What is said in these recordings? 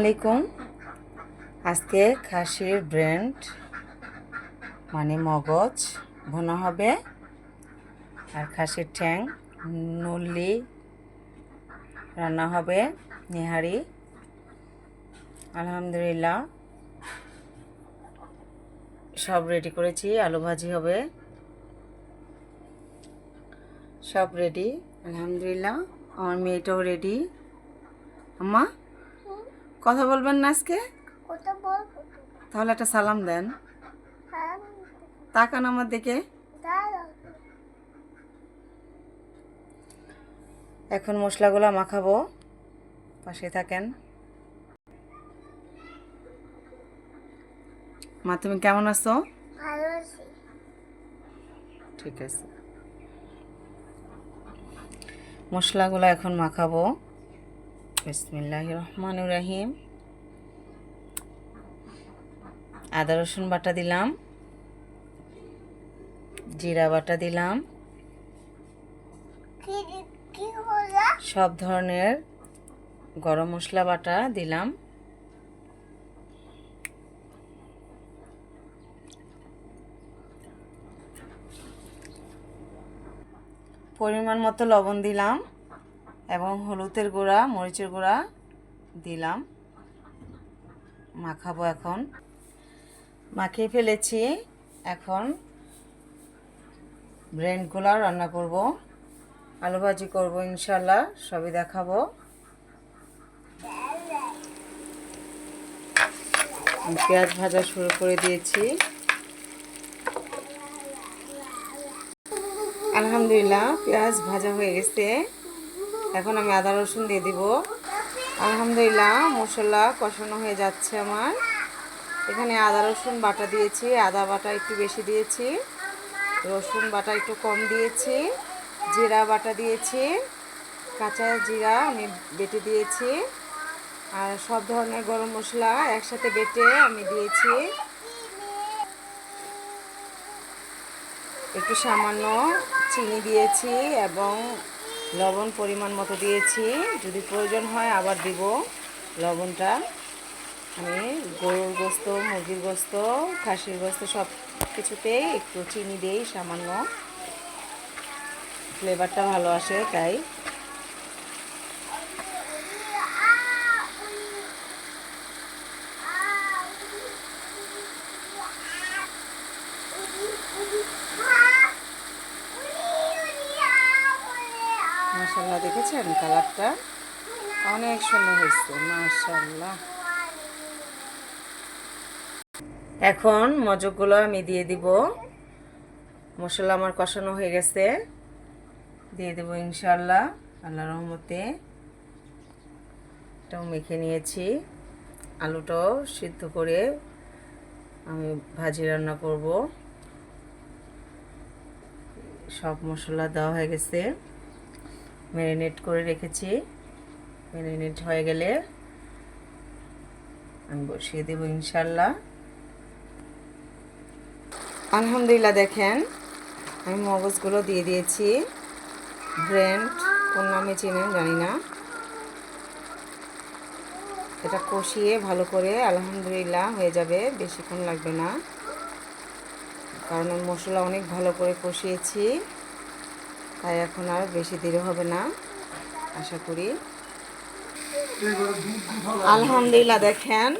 আলাইকুম। আজকে খাসির ব্র্যান্ড মানে মগজ, ভুনা হবে। আর খাসির ঠ্যাং নল্লি রান্না হবে, নেহারি। আলহামদুলিল্লাহ। সব রেডি করেছি, আলু ভাজি হবে। সব রেডি আলহামদুলিল্লাহ। আমার মেয়েটাও রেডি আম্মা? কথা বলবেন না আজকে? তাহলে একটা সালাম দেন। হ্যাঁ তাকান আমার দিকে। এখন মশলাগুলো মাখাবো। পাশে থাকেন। মা তুমি কেমন আছো? ঠিক আছে। মশলাগুলো এখন মাখাবো। বিসমিল্লাহ রহমান রাহিম। আদা, রসুন বাটা দিলাম। জিরা বাটা দিলাম। সব ধরনের গরম মশলা বাটা দিলাম। পরিমাণ মতো লবণ দিলাম এবং হলুদের গুঁড়া, মরিচের গুঁড়া দিলাম। মাখাবো এখন। মাখিয়ে ফেলেছি। এখন ব্রেন্ডগুলো রান্না করব। আলু ভাজি করব ইনশাল্লাহ সবই দেখাবো। পেঁয়াজ ভাজা শুরু করে দিয়েছি। আলহামদুলিল্লাহ, পেঁয়াজ ভাজা হয়ে গেছে। এখন আমি আদা রসুন দিয়ে দিব। আলহামদুলিল্লাহ, মশলা কষানো হয়ে যাচ্ছে আমার। এখানে আদা, রসুন বাটা দিয়েছি। আদা বাটা একটু বেশি দিয়েছি। রসুন বাটা একটু কম দিয়েছি। জিরা বাটা দিয়েছি। কাঁচা জিরা আমি বেটে দিয়েছি। আর সব ধরনের গরম মশলা একসাথে বেটে আমি দিয়েছি। একটু সামান্য চিনি দিয়েছি এবং লবণ পরিমাণ মতো দিয়েছি। যদি প্রয়োজন হয় আবার দিব লবণটা। আমি গরুর গোস্ত, মুরগির গোস্ত, খাসির গোস্ত সব কিছুতেই একটু চিনি দিই সামান্য। ফ্লেভারটা ভালো আসে তাই। মাসাল্লাহ দেখেছেন কালারটা? অনেক সুন্দর হয়েছে মাশাল্লাহ এখন মজকগুলো আমি দিয়ে দিব। মশলা আমার কষানো হয়ে গেছে। দিয়ে দেবো ইনশাল্লাহ আল্লাহ রহমতে। এটাও মেখে নিয়েছি। আলুটাও সিদ্ধ করে আমি ভাজি রান্না করব। সব মশলা দেওয়া হয়ে গেছে। ম্যারিনেট করে রেখেছি। ম্যারিনেট হয়ে গেলে আমি বসিয়ে দেবো ইনশাল্লাহ আলহামদুলিল্লাহ, দেখেন। আমি মগজগুলো দিয়ে দিয়েছি। ব্র্যান্ড, কোন নামে চিনেন জানি না। এটা কষিয়ে ভালো করে আলহামদুলিল্লাহ হয়ে যাবে বেশিক্ষণ লাগবে না। কারণ আমি মশলা অনেক ভালো করে কষিয়েছি, তাই এখন আর বেশি দেরি হবে না, আশা করি। আলহামদুলিল্লাহ, দেখেন।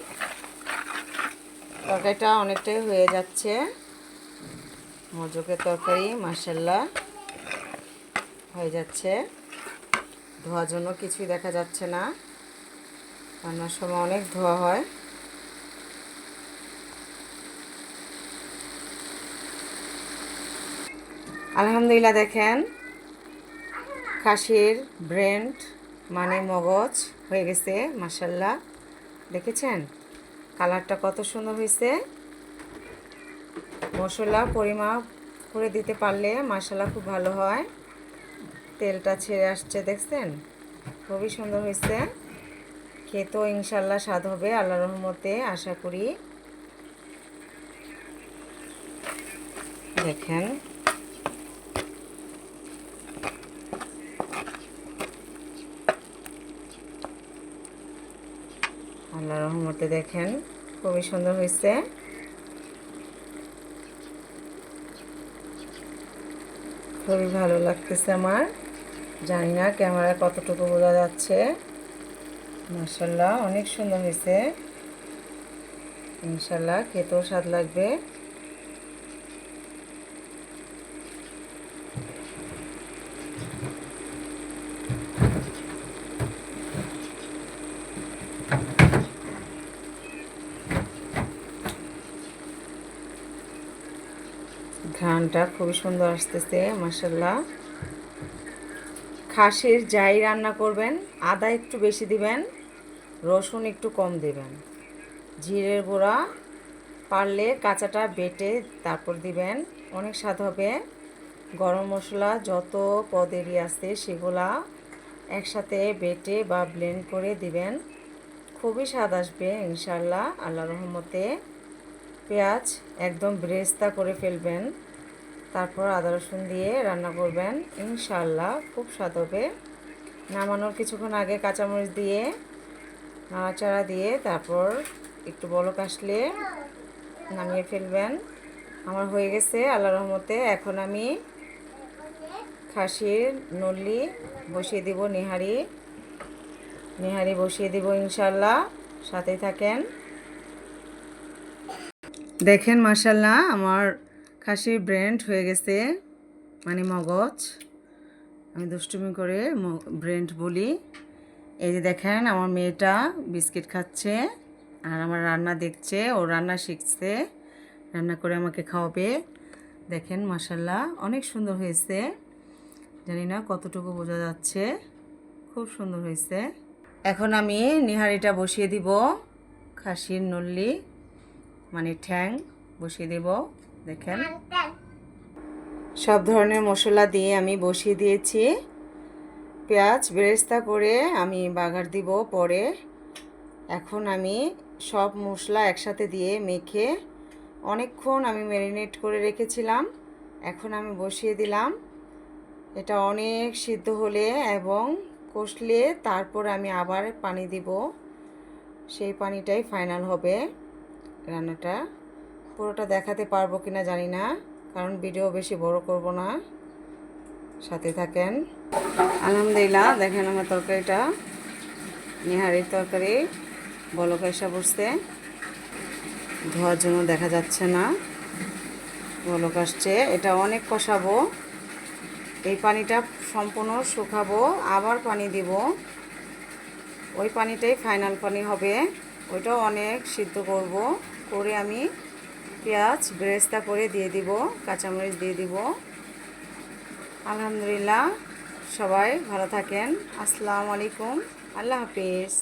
তরকারিটা অনেকটাই হয়ে যাচ্ছে। মজকের তরকারি মাসাল্লাহ হয়ে যাচ্ছে। ধোয়ার জন্য কিছুই দেখা যাচ্ছে না। রান্নার সময় অনেক ধোয়া হয়। আলহামদুলিল্লাহ দেখেন, খাসির ব্রেন্ড মানে মগজ হয়ে গেছে মাসাল্লাহ দেখেছেন? কালারটা কত সুন্দর হয়েছে। মশলা পরিমাপ করে দিতে পারলে মশলা খুব ভালো হয়। তেলটা ছেড়ে আসছে, দেখছেন? খুবই সুন্দর হয়েছে। খেতেও ইনশাল্লাহ স্বাদ হবে আল্লাহ রহমতে, আশা করি। দেখেন। আল্লাহ রহমতে দেখেন, খুবই সুন্দর হয়েছে। খুবই ভালো লাগতেছে আমার। জানি না ক্যামেরায় কতটুকু বোঝা যাচ্ছে। মাসাল্লাহ অনেক সুন্দর হয়েছে। ইনশাল্লাহ খেতেও স্বাদ লাগবে। ঘ্রাণটা খুবই সুন্দর আসতেছে মাসাল্লাহ খাসির যাই রান্না করবেন, আদা একটু বেশি দিবেন, রসুন একটু কম দিবেন। জিরের গুঁড়া পারলে কাঁচাটা বেটে তারপর দিবেন। অনেক স্বাদ হবে। গরম মশলা যত পদেরই আছে সেগুলা একসাথে বেটে বা ব্লেন্ড করে দিবেন। খুবই স্বাদ আসবে ইনশাল্লাহ আল্লাহ রহমতে। পেঁয়াজ একদম ব্রেস্তা করে ফেলবেন। তারপর আদা রসুন দিয়ে রান্না করবেন ইনশাল্লাহ খুব স্বাদ হবে। নামানোর কিছুক্ষণ আগে কাঁচামরিচ দিয়ে, নাড়াচাড়া দিয়ে তারপর একটু বলক আসলে নামিয়ে ফেলবেন। আমার হয়ে গেছে আল্লাহ রহমতে। এখন আমি খাসির নল্লি বসিয়ে দিব, নিহারি। নিহারি বসিয়ে দিব ইনশাল্লাহ সাথেই থাকেন। দেখেন মাসাল্লাহ আমার খাসির ব্র্যান্ড হয়ে গেছে মানে মগজ। আমি দুষ্টুমি করে ব্র্যান্ড বলি। এই যে দেখেন, আমার মেয়েটা বিস্কিট খাচ্ছে আর আমার রান্না দেখছে, ও রান্না শিখছে, রান্না করে আমাকে খাওয়াবে। দেখেন মাসাল্লাহ অনেক সুন্দর হয়েছে। জানি না কতটুকু বোঝা যাচ্ছে। খুব সুন্দর হয়েছে। এখন আমি নিহারিটা বসিয়ে দিব, খাসির নল্লি মানে ঠ্যাং বসিয়ে দেব। দেখেন। সব ধরনের মশলা দিয়ে আমি বসিয়ে দিয়েছি। পেঁয়াজ বেরেস্তা করে আমি বাগার দিব পরে। এখন আমি সব মশলা একসাথে দিয়ে মেখে অনেকক্ষণ আমি ম্যারিনেট করে রেখেছিলাম। এখন আমি বসিয়ে দিলাম। এটা অনেক সিদ্ধ হলে এবং কষলে তারপর আমি আবার পানি দিব। সেই পানিটাই ফাইনাল হবে রান্নাটা। পুরোটা দেখাতে পারব কিনা জানি না, কারণ ভিডিও বেশি বড় করব না। সাথে থাকেন। আলহামদুলিল্লাহ, দেখেন আমার তরকারিটা। নিহারির তরকারি, বলক এসে বসছে। ধোয়ার জন্য দেখা যাচ্ছে না। বলক আসছে। এটা অনেক কষাবো। এই পানিটা সম্পূর্ণ শুকাবো। আবার পানি দিব। ওই পানিটাই ফাইনাল পানি হবে। ওইটাও অনেক সিদ্ধ করব। করে আমি পেঁয়াজ বেরেস্তা করে দিয়ে দিব, কাঁচামরিচ দিয়ে দিব। আলহামদুলিল্লাহ, সবাই ভালো থাকেন। আসসালামু আলাইকুম, আল্লাহ হাফিজ।